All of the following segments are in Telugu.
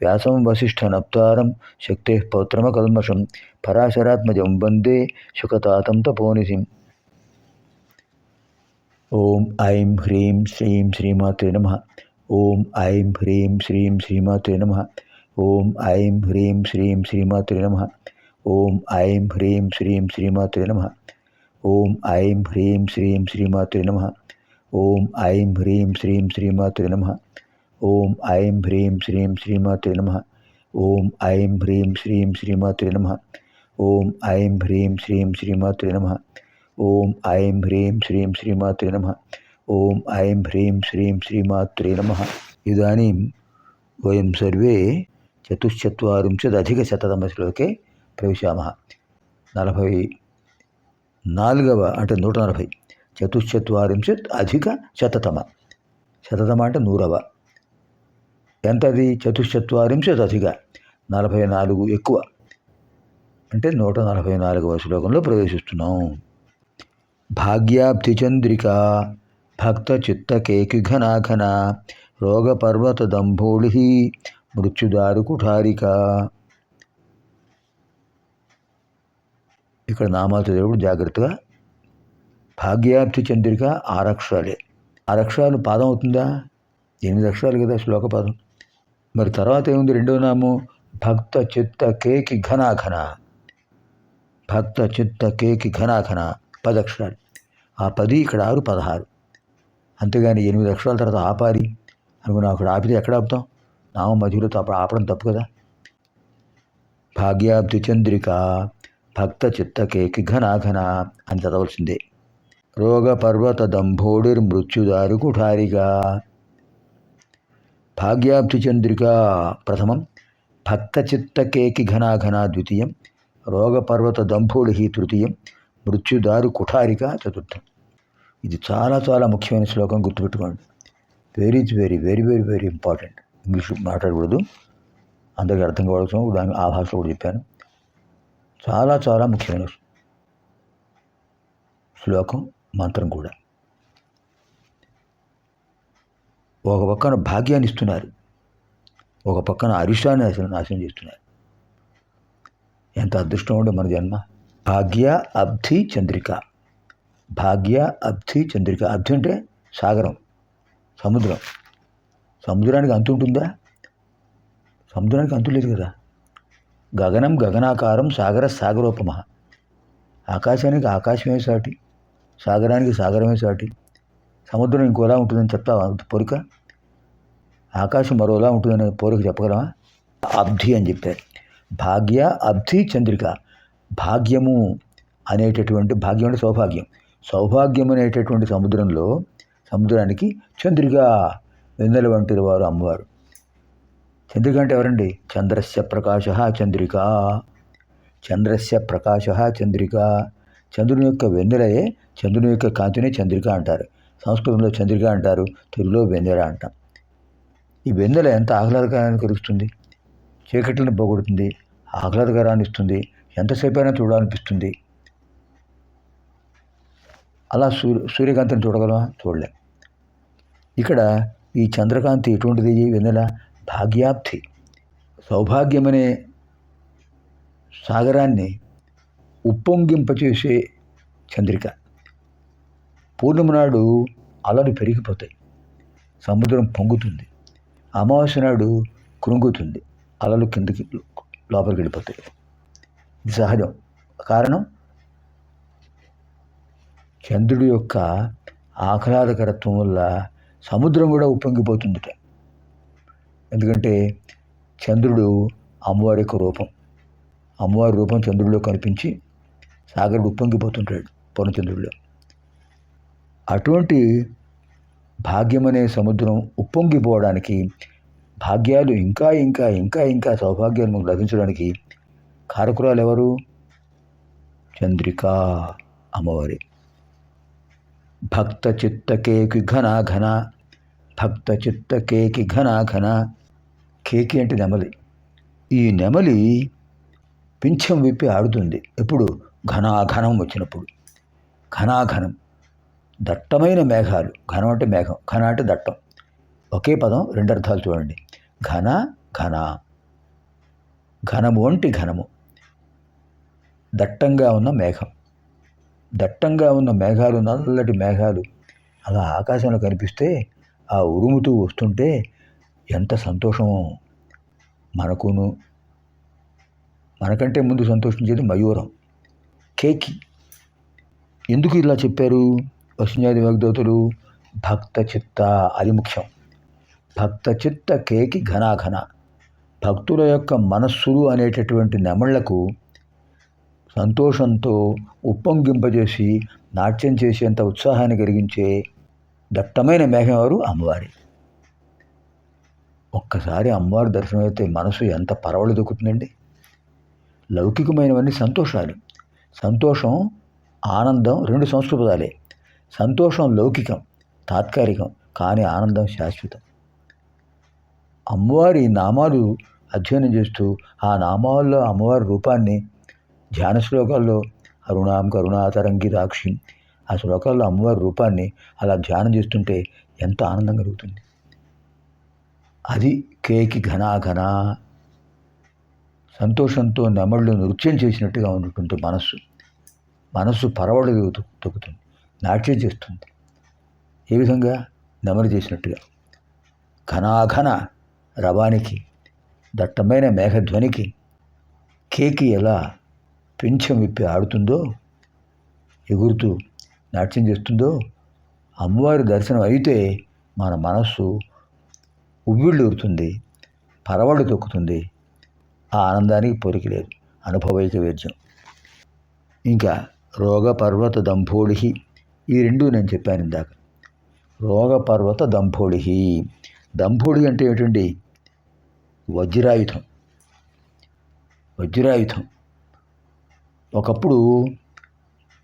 వ్యాసం వసిష్ఠనప్తారం శక్తే పౌత్రమకల్మషం పరాశరాత్మజం వందే శుకతాతం తపోనిధిం ఓం ఐం హ్రీం శ్రీం శ్రీమాతే నమ. ఓం ఐం హ్రీం శ్రీం శ్రీమాతే నమ. ఓం ఐం హ్రీం శ్రీం శ్రీమాతే నమ. ఓం ఐం హ్రీం శ్రీం శ్రీమాతే నమ. ఓం ఐం హ్రీం శ్రీం శ్రీమాతే నమ. ఓం ఐం హ్రీం శ్రీం శ్రీమాతే నమ. ఓం ఐం హ్రీం శ్రీం శ్రీమాత్రే నమ. ఓం ఐం హ్రీం శ్రీం శ్రీమాత్రే నమ. ఓం ఐం హ్రీం శ్రీం శ్రీమాత్రే నమ. ఓం ఐం హ్రీం శ్రీం శ్రీమాత్రే నమ. ఓం ఐం హ్రీం శ్రీం శ్రీమాత్రే నమ. ఇదానీం వయం సర్వే చతుశ్చత్వారింశదధికశతతమశ్లోకే ప్రవిశామ. నలభై నాలుగవ అంటే నూట నలభై. చతుశ్చత్వారింశత్ అధిక శతతమ శతతమ అంటే నూరవ. ఎంతది? చతుశ్చత్వారింశత్ అధిక నలభై నాలుగు ఎక్కువ. అంటే నూట నలభై నాలుగవ శ్లోకంలో ప్రవేశిస్తున్నాం. భాగ్యాబ్ధి చంద్రిక భక్త చిత్త కేకి ఘనాఘన రోగపర్వత దంభోళి మృత్యుదారు కుఠారిక ఇక్కడ నామాలు చదివేప్పుడు జాగ్రత్తగా భాగ్యాబ్ధి చంద్రిక ఆరక్షరాలే ఆరక్షాలు పాదం అవుతుందా? ఎనిమిది అక్షరాలు కదా శ్లోక పాదం. మరి తర్వాత ఏముంది? రెండో నామం భక్త చిత్త కేకి ఘనాఘన భక్త చిత్త కేకి ఘనాఘన పది అక్షరాలు ఆ పది ఇక్కడ ఆరు పదహారు. అంతేగాని ఎనిమిది అక్షరాల తర్వాత ఆపారి. అనుకున్నా అక్కడ ఆపితే ఎక్కడ ఆపుతాం? నామం మధ్యలో తప్ప ఆపడం తప్పు కదా. భాగ్యాబ్ది చంద్రిక భక్త చిత్త కేకి ఘనాఘన అని చదవలసిందే. రోగ పర్వత దంభోడిర్ మృత్యుదారు కుఠారిగా. భాగ్యాబ్ధి చంద్రిక ప్రథమం భక్త ఘనాఘనా ద్వితీయం రోగపర్వత పర్వత తృతీయం మృత్యుదారు కుఠారిక చతుర్థం. ఇది చాలా చాలా ముఖ్యమైన శ్లోకం గుర్తుపెట్టుకోండి. Very very very very very important English మాట్లాడకూడదు. అందరికీ అర్థం కావడం దాని ఆ భాషలో కూడా చెప్పాను. చాలా చాలా ముఖ్యమైన శ్లోకం మంత్రం కూడా. ఒక పక్కన భాగ్యాన్ని ఇస్తున్నారు. ఒక పక్కన అరిష్టాన్ని అసలు నాశనం చేస్తున్నారు. ఎంత అదృష్టం ఉండే మన జన్మ? భాగ్య అబ్ధి చంద్రిక. భాగ్య అబ్ధి చంద్రిక. అబ్ధి అంటే సాగరం సముద్రం. సముద్రానికి అంతు ఉంటుందా? సముద్రానికి అంతు లేదు కదా. గగనం గగనాకారం సాగర సాగరోపమ ఆకాశానికి ఆకాశమే సాటి సాగరానికి సాగరమే సాటి సముద్రం ఇంకోలా ఉంటుందని చెప్తావా? పొరిక? ఆకాశం మరోలా ఉంటుందని పూర్వకు చెప్పగలవా అబ్ధి అని చెప్పారు భాగ్య అబ్ధి చంద్రిక. భాగ్యము అనేటటువంటి భాగ్యం అంటే సౌభాగ్యం. సౌభాగ్యం అనేటటువంటి సముద్రంలో సముద్రానికి చంద్రిక వెన్నెల వంటి వారు అమ్మవారు. చంద్రిక అంటే ఎవరండి? చంద్రస్య ప్రకాశ చంద్రిక. చంద్రస్య ప్రకాశ చంద్రిక. చంద్రుని యొక్క వెన్నెలయే చంద్రుని యొక్క కాంతిని చంద్రిక అంటారు. సంస్కృతంలో చంద్రిక అంటారు. తెలుగులో వెన్నెల అంటాం. ఈ వెన్నెల ఎంత ఆహ్లాదకరాన్ని కలుగుతుంది చీకట్లను పోగొడుతుంది. ఆహ్లాదకరాన్ని ఇస్తుంది ఎంతసేపు అయినా చూడాలనిపిస్తుంది. అలా సూర్య సూర్యకాంతిని చూడగలమా? చూడలేం. ఇక్కడ ఈ చంద్రకాంతి ఎటువంటిది? వెన్నెల భాగ్యాప్తి. సౌభాగ్యమనే సాగరాన్ని ఉప్పొంగింపచేసే చంద్రిక. పూర్ణిమ నాడు అలలు పెరిగిపోతాయి. సముద్రం పొంగుతుంది. అమావాస్య నాడు కృంగుతుంది అలలు కిందకి లోపలికి వెళ్ళిపోతాయి. ఇది సహజం. కారణం? చంద్రుడి యొక్క ఆహ్లాదకరత్వం వల్ల సముద్రం కూడా ఉప్పొంగిపోతుందిట. ఎందుకంటే చంద్రుడు అమ్మవారి యొక్క రూపం. అమ్మవారి రూపం చంద్రుడిలో కనిపించి సాగరుడు ఉప్పొంగిపోతుంటాడు పూర్ణచంద్రుడిలో. అటువంటి భాగ్యమనే సముద్రం ఉప్పొంగిపోవడానికి భాగ్యాలు ఇంకా ఇంకా ఇంకా ఇంకా సౌభాగ్యాలు మనకు లభించడానికి కారకురాలు ఎవరు చంద్రిక అమ్మవారి. భక్త చిత్తకేకి ఘన ఘన భక్త చిత్తకేకి ఘన ఘన. కేకి అంటే నెమలి. ఈ నెమలి పింఛం విప్పి ఆడుతుంది. ఎప్పుడు? ఘనాఘనం వచ్చినప్పుడు. ఘనాఘనం. దట్టమైన మేఘాలు. ఘనం అంటే మేఘం ఘన అంటే దట్టం. ఒకే పదం రెండు అర్థాలు చూడండి. ఘన ఘన. ఘనము అంటే ఘనము. దట్టంగా ఉన్న మేఘం. దట్టంగా ఉన్న మేఘాలు నల్లటి మేఘాలు అలా ఆకాశంలో కనిపిస్తే ఆ ఉరుముతూ వస్తుంటే ఎంత సంతోషమో మనకును. మనకంటే ముందు సంతోషించేది మయూరం. కేకి. ఎందుకు ఇలా చెప్పారు? వసుంజాది వాగ్దేవతలు భక్త చిత్త అది ముఖ్యం. భక్త చిత్త కేకి ఘనాఘన. భక్తుల యొక్క మనస్సులు అనేటటువంటి నెమళ్ళకు సంతోషంతో ఉప్పొంగింపజేసి నాట్యం చేసేంత ఉత్సాహాన్ని కలిగించే దట్టమైన మేఘం ఎవరు? అమ్మవారి. ఒక్కసారి అమ్మవారి దర్శనం అయితే మనసు ఎంత పరవళ్ళు దొక్కుతుందండి. లౌకికమైనవన్నీ సంతోషాలు. సంతోషం ఆనందం రెండు సంస్కృతాలే. సంతోషం లౌకికం తాత్కాలికం కానీ ఆనందం శాశ్వతం. అమ్మవారి నామాలు అధ్యయనం చేస్తూ ఆ నామాల్లో అమ్మవారి రూపాన్ని ధ్యాన శ్లోకాల్లో అరుణాం కరుణాతరంగిరాక్షి ఆ శ్లోకాల్లో అమ్మవారి రూపాన్ని అలా ధ్యానం చేస్తుంటే ఎంత ఆనందం కలుగుతుంది. అది కేకి ఘనాఘన సంతోషంతో నెమళ్ళు నృత్యం చేసినట్టుగా ఉన్నటువంటి మనస్సు. మనస్సు పరవడు తొక్కుతుంది నాట్యం చేస్తుంది. ఏ విధంగా? నెమరు చేసినట్టుగా. ఘనాఘన రవానికి దట్టమైన మేఘధ్వనికి కేకి ఎలా పెంచం విప్పి ఆడుతుందో ఎగురుతూ నాట్యం చేస్తుందో అమ్మవారి దర్శనం అయితే మన మనస్సు ఉవ్విళ్ళూరుతుంది పరవళ్ళు తొక్కుతుంది. ఆ ఆనందానికి పొరికి లేదు. అనుభవైక వేద్యం. ఇంకా రోగ పర్వత దంభోళి ఈ రెండు నేను చెప్పాను ఇందాక. రోగపర్వత దంభోడిహి దంభోడి అంటే ఏంటండి? వజ్రాయుధం. వజ్రాయుధం. ఒకప్పుడు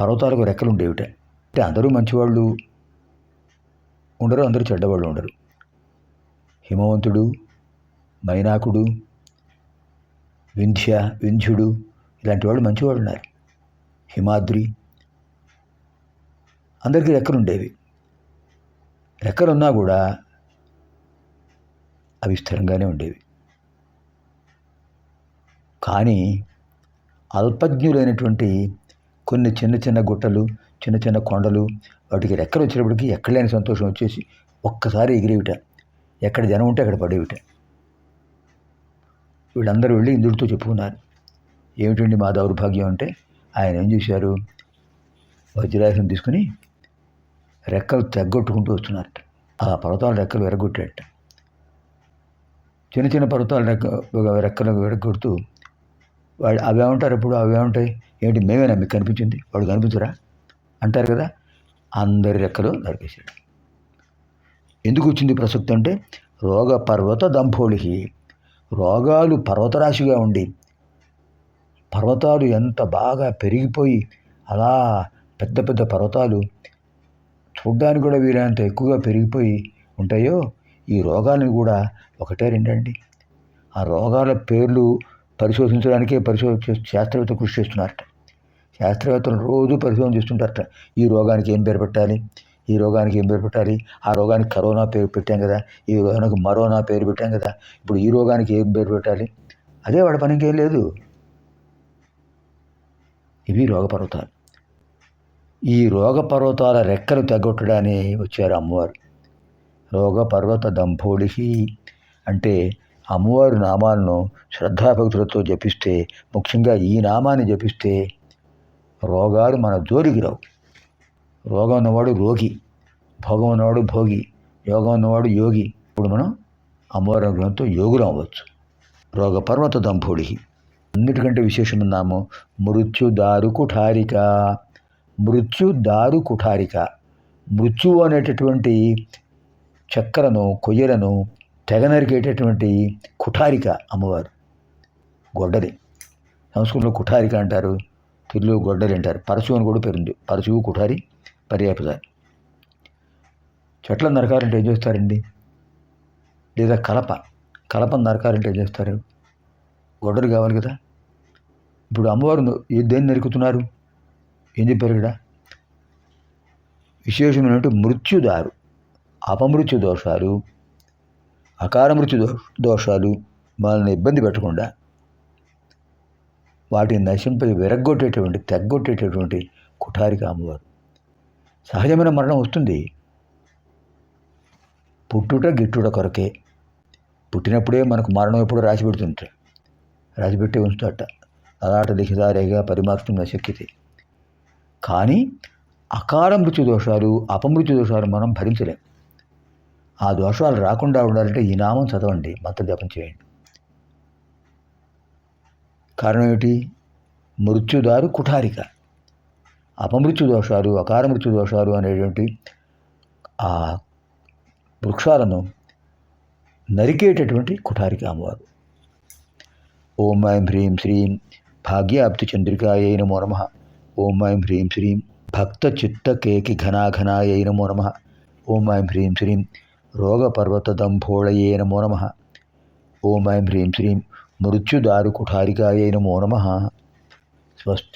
పర్వతాలకు రెక్కలు ఉండేవిట. అంటే అందరూ మంచివాళ్ళు ఉండరు అందరూ చెడ్డవాళ్ళు ఉండరు. హిమవంతుడు మైనాకుడు వింధ్య వింధ్యుడు ఇలాంటి వాళ్ళు మంచివాళ్ళు ఉన్నారు. హిమాద్రి అందరికీ రెక్కలు ఎక్కడున్నా రెక్కలున్నా కూడా అవి స్థిరంగానే ఉండేవి. కానీ అల్పజ్ఞులైనటువంటి కొన్ని చిన్న చిన్న గుట్టలు చిన్న చిన్న కొండలు వాటికి రెక్కలు వచ్చినప్పటికీ ఎక్కడలేని సంతోషం వచ్చేసి ఒక్కసారి ఎగిరేవిట. ఎక్కడ జనం ఉంటే అక్కడ పడేవిట. వీళ్ళందరూ వెళ్ళి ఇంద్రుడితో చెప్పుకున్నారు. ఏమిటండి మా దౌర్భాగ్యం అంటే? ఆయన ఏం చేశారు? వజ్రాయుధం తీసుకుని రెక్కలు తెగ్గొట్టుకుంటూ వస్తున్నారట ఆ పర్వతాల రెక్కలు విరగొట్టాట చిన్న చిన్న పర్వతాల రెక్క రెక్కలు విరగొడుతూ వాళ్ళు అవి ఏమంటారు ఎప్పుడు అవి ఏమంటాయి? ఏంటి? మేమేనా మీకు కనిపించింది. వాడు కనిపించరా? అంటారు కదా అందరి రెక్కలు నరికేశాడు ఎందుకు వచ్చింది ప్రసక్తి అంటే రోగ పర్వత దంపోళికి రోగాలు పర్వతరాశిగా ఉండి పర్వతాలు ఎంత బాగా పెరిగిపోయి అలా పెద్ద పెద్ద పర్వతాలు చూడ్డానికి కూడా వీలైనంత ఎక్కువగా పెరిగిపోయి ఉంటాయో? ఈ రోగాలను కూడా ఒకటే రెండండి. ఆ రోగాల పేర్లు పరిశోధించడానికే పరిశోధన శాస్త్రవేత్త కృషి చేస్తున్నారట. శాస్త్రవేత్తలు రోజు పరిశోధన చేస్తుంటారట. ఈ రోగానికి ఏం పేరు పెట్టాలి? ఈ రోగానికి ఏం పేరు పెట్టాలి? ఆ రోగానికి కరోనా పేరు పెట్టాం కదా. ఈ రోగానికి మరోనా పేరు పెట్టాం కదా. ఇప్పుడు ఈ రోగానికి ఏం పేరు పెట్టాలి? అదే వాడి పని ఇంకేం లేదు. ఇవి రోగ పర్వతాలు ఈ రోగ పర్వతాల రెక్కలు తగ్గొట్టడాన్ని వచ్చారు అమ్మవారు. రోగ పర్వత దంభోళిహి అంటే అమ్మవారి నామాలను శ్రద్ధాభక్తులతో జపిస్తే ముఖ్యంగా ఈ నామాన్ని జపిస్తే రోగాలు మన జోలికి రావు. రోగం ఉన్నవాడు రోగి భోగం ఉన్నవాడు భోగి యోగం ఉన్నవాడు యోగి. ఇప్పుడు మనం అమ్మవారి అనుగ్రహంతో యోగులు అవ్వచ్చు. రోగ పర్వత దంభోడి అన్నిటికంటే విశేషమైన నామం మృత్యుదారు కుఠారిక. మృత్యుదారు కుఠారిక. మృత్యువు అనేటటువంటి చక్కెరను కొయ్యలను తెగ నరికేటటువంటి కుఠారిక అమ్మవారు. గొడ్డలి. సంస్కృతంలో కుఠారిక అంటారు పిల్లు గొడ్డలి అంటారు. పరశువు అని కూడా పేరుంది. పరశువు కుఠారి పర్యాపదారి చెట్లను నరకాలంటే ఏం చేస్తారండి? లేదా కలప. కలపను నరకాలంటే ఏం చేస్తారు? గొడ్డలు కావాలి కదా. ఇప్పుడు అమ్మవారు దేన్ని నరుకుతున్నారు? ఏం చెప్పారు విశేషమైనటువంటి మృత్యుదారు అపమృత్యు దోషాలు అకార మృత్యు దోషాలు వాళ్ళని ఇబ్బంది పెట్టకుండా వాటిని నశింప విరగ్గొట్టేటువంటి తెగ్గొట్టేటటువంటి కుఠారిక అమ్మవారు. సహజమైన మరణం వస్తుంది. పుట్టుట గిట్టుట కొరకే. పుట్టినప్పుడే మనకు మరణం ఎప్పుడు రాసి పెడుతుంటారు రాసి పెట్టి ఉంచుతాట అలాట లిఖితారేగా పరిమార్చడం శక్తి కానీ అకార మృత్యు దోషాలు అపమృత్యు దోషాలు మనం భరించలేం. ఆ దోషాలు రాకుండా ఉండాలంటే ఈ నామం చదవండి మంత్ర జపం చేయండి. కారణం ఏమిటి? మృత్యుదారు కుఠారిక. అపమృత్యు దోషాలు అకార మృత్యు దోషాలు అనేటువంటి ఆ వృక్షాలను నరికేటటువంటి కుఠారిక అమ్మవారు. ఓం ఐం హ్రీం శ్రీం భాగ్యాప్తి చంద్రికాయ నమో నమ. ఓం ఐం హ్రీం శ్రీం భక్త చిత్త కేకి ఘనాఘనాయై నమో నమ. ఓం ఐం హ్రీం శ్రీం రోగపర్వతదంభోళయే నమో నమ. ఓం ఐం హ్రీం శ్రీం మృత్యుదారుకుఠారికాయై నమో నమ. స్వస్తి